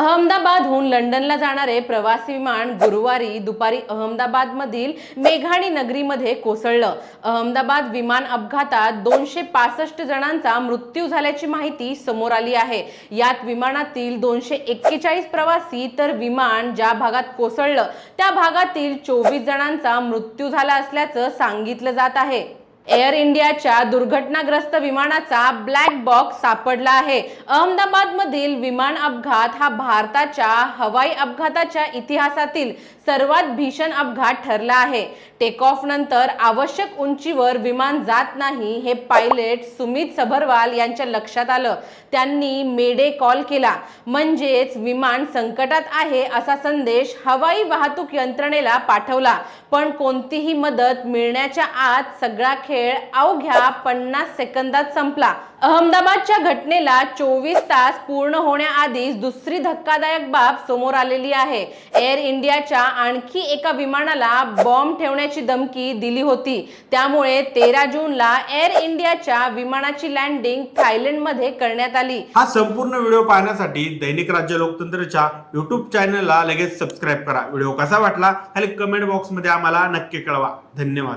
अहमदाबादहून लंडनला जाणारे प्रवासी विमान गुरुवारी दुपारी अहमदाबादमधील मेघाणी नगरीमध्ये कोसळलं. अहमदाबाद विमान अपघातात दोनशे पासष्ट जणांचा मृत्यू झाल्याची माहिती समोर आली आहे. यात विमानातील दोनशे एक्केचाळीस प्रवासी तर विमान ज्या भागात कोसळलं त्या भागातील चोवीस जणांचा मृत्यू झाला असल्याचं सांगितलं जात आहे. एअर इंडियाच्या दुर्घटनाग्रस्त विमानाचा ब्लॅक बॉक्स सापडला आहे. अहमदाबाद मधील विमान अपघात हा भारताच्या हवाई अपघाताच्या इतिहासातील सर्वात भीषण अपघात ठरला आहे. टेक ऑफ नंतर आवश्यक उंचीवर विमान जात नाही हे पायलट सुमित सभरवाल यांच्या लक्षात आलं. त्यांनी मेडे कॉल केला. म्हणजेच विमान संकटात आहे असा संदेश हवाई वाहतूक यंत्रणेला पाठवला. पण कोणतीही मदत मिळण्याच्या आत सगळा खेळ अवघ्या पन्नास सेकंदात संपला. अहमदाबादच्या घटनेला चोवीस तास पूर्ण होण्याआधीच दुसरी धक्कादायक बाब समोर आलेली आहे. एअर इंडियाच्या आणखी एका विमानाला बॉम्ब ठेवण्याची धमकी दिली होती. त्यामुळे तेरा जूनला एअर इंडियाच्या विमानाची लँडिंग थायलंडमध्ये करण्यात आली. हा संपूर्ण व्हिडिओ पाहण्यासाठी दैनिक राज्य लोकतंत्रच्या युट्यूब चॅनलला लगेच सबस्क्राईब करा. व्हिडिओ कसा वाटला खाली कमेंट बॉक्समध्ये आम्हाला नक्की कळवा. धन्यवाद.